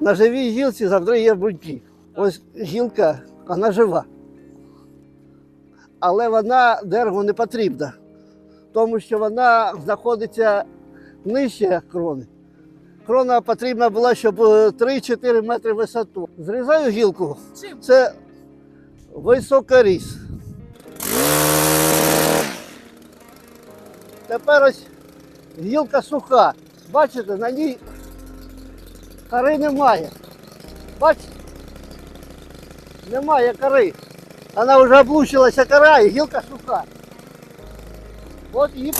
На живій гілці завжди є бруньки. Ось гілка, вона жива. Але вона дереву не потрібна, тому що вона знаходиться нижче крони. Крона потрібна була, щоб е, 3-4 метри висоту. Зрізаю гілку. Це високоріс. Тепер ось гілка суха. Бачите, на ній кори немає. Бачите? Немає кори. Вона вже облучилася кора і гілка суха. От її.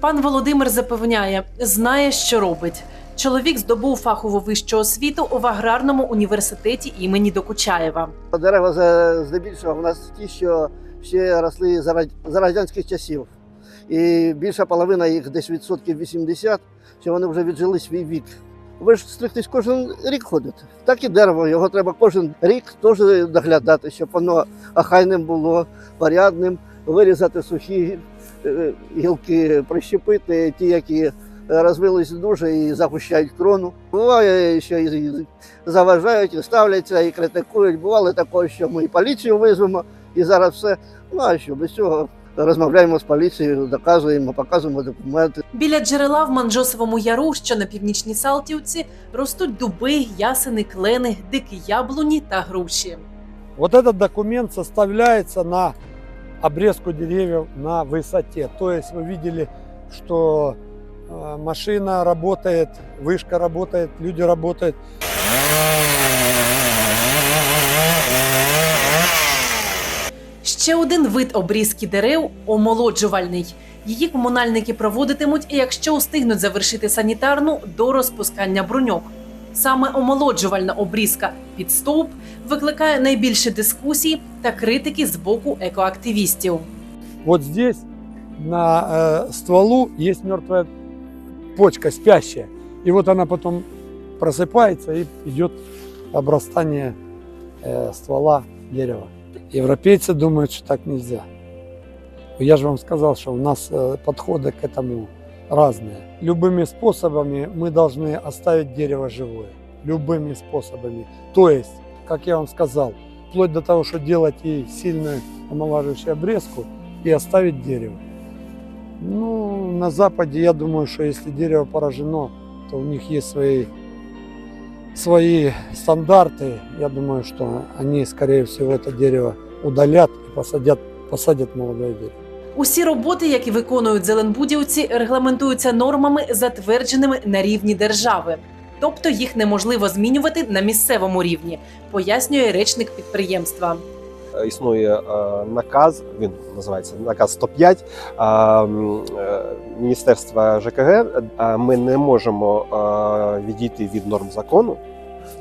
Пан Володимир запевняє, знає, що робить. Чоловік здобув фахову вищу освіту в аграрному університеті імені Докучаєва. Дерева за- здебільшого у нас ті, що ще росли за радянських часів. І більша половина їх десь відсотків 80, що вони вже віджили свій вік. Ви ж стригтись кожен рік ходите. Так і дерево, його треба кожен рік теж доглядати, щоб воно охайним було, порядним, вирізати сухі е, гілки, прищепити ті, які розвились дуже і загущають крону. Буває, що і заважають, і ставляться, і критикують. Бувало такое, що ми і поліцію визвемо, і зараз все. Ну а що без цього розмовляємо з поліцією, доказуємо, показуємо документи. Біля джерела в Манджосовому яру, що на північній Салтівці, ростуть дуби, ясени, клени, дикі яблуні та груші. Вот этот документ составляется на обрезку деревьев на высоте. То есть вы видели, что э, машина работает, вышка работает, люди работают. Ще один вид обрізки дерев омолоджувальний. Її комунальники проводитимуть, якщо устигнуть завершити санітарну до розпускання бруньок. Саме омолоджувальна обрізка під стовп викликає найбільше дискусій та критики з боку екоактивістів. Вот здесь на э, стволу есть мертвая почка, спящая. И вот она потом просыпается и идет обрастание э, ствола дерева. Европейцы думают, что так нельзя. Я же вам сказал, что у нас э, подходы к этому разные. Любыми способами мы должны оставить дерево живое. Любыми способами. То есть, как я вам сказал, вплоть до того, что делать ей сильную омолаживающую обрезку и оставить дерево. Ну, на Западе, я думаю, что если дерево поражено, то у них есть свои, свои стандарты. Я думаю, что они, скорее всего, это дерево удалят и посадят, посадят молодое дерево. Усі роботи, які виконують зеленбудівці, регламентуються нормами, затвердженими на рівні держави. Тобто їх неможливо змінювати на місцевому рівні, пояснює речник підприємства. Існує е, наказ, він називається наказ 105 е, е, Міністерства ЖКГ. Ми не можемо відійти від норм закону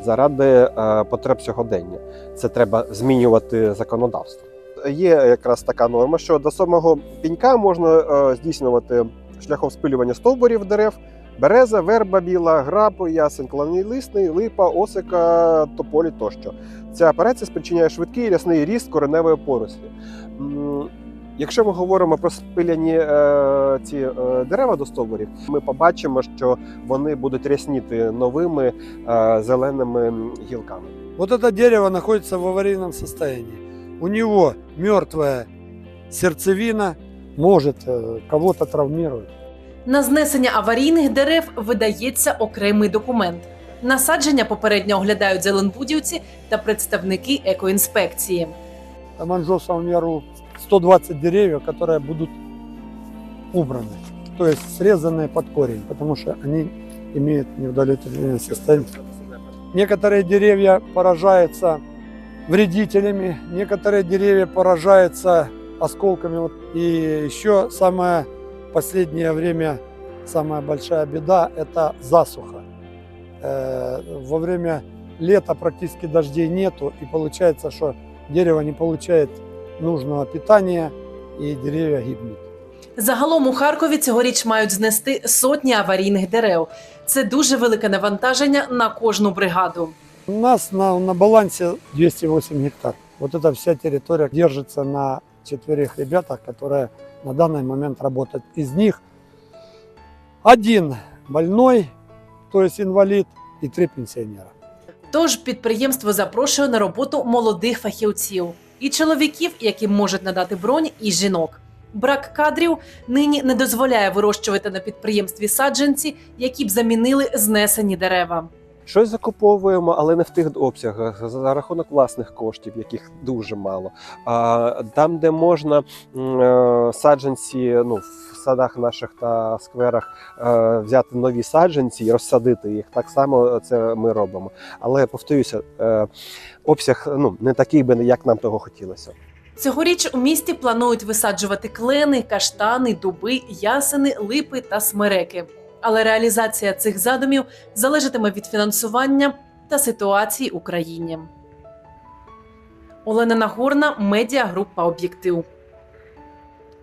заради потреб сьогодення. Це треба змінювати законодавство. Є якраз така норма, що до самого пінька можна здійснювати шляхом спилювання стовбурів дерев. Береза, верба біла, граб, ясен, кланий лисний, липа, осика, тополі тощо. Ця операція спричиняє швидкий рясний ріст кореневої порослі. Якщо ми говоримо про спиляні е, ці е, дерева до стовбурів, ми побачимо, що вони будуть рясніти новими е, зеленими гілками. Вот это дерево находится в аварийном состоянии. У него мертвая сердцевина, может э, кого-то травмировать. На знесення аварійних дерев видається окремий документ. Насадження попередньо оглядають зеленбудівці та представники екоінспекції. В Манжосовом яру 120 деревьев, которые будут убраны, то есть срезанные под корень, потому что они имеют неудовлетворительное состояние. Некоторые деревья поражаются вредителями, некоторые деревья поражаются осколками. Вот. И еще самое последнее время, самая большая беда – это засуха. Э, Во время лета практически дождей нету, и получается, что дерево не получает нужного питания, и деревья гибнут. Загалом у Харкові цьогоріч мають знести сотні аварійних дерев. Це дуже велике навантаження на кожну бригаду. У нас на, на балансе 208 гектар. Вот эта вся территория держится на четверых ребятах, которые на данный момент работают. Из них один больной, то есть инвалид, и три пенсионера. Тож підприємство запрошує на роботу молодих фахівців і чоловіків, які можуть надати бронь, і жінок. Брак кадрів нині не дозволяє вирощувати на підприємстві саджанці, які б замінили знесені дерева. Щось закуповуємо, але не в тих обсягах за рахунок власних коштів, яких дуже мало. А там, де можна е, саджанці, ну в садах наших та скверах е, взяти нові саджанці і розсадити їх, так само це ми робимо. Але повторюся, е, обсяг ну не такий би, як нам того хотілося. Цьогоріч у місті планують висаджувати клени, каштани, дуби, ясени, липи та смереки. Але реалізація цих задумів залежатиме від фінансування та ситуації в Україні. Олена Нагорна, медіагрупа Об'єктив.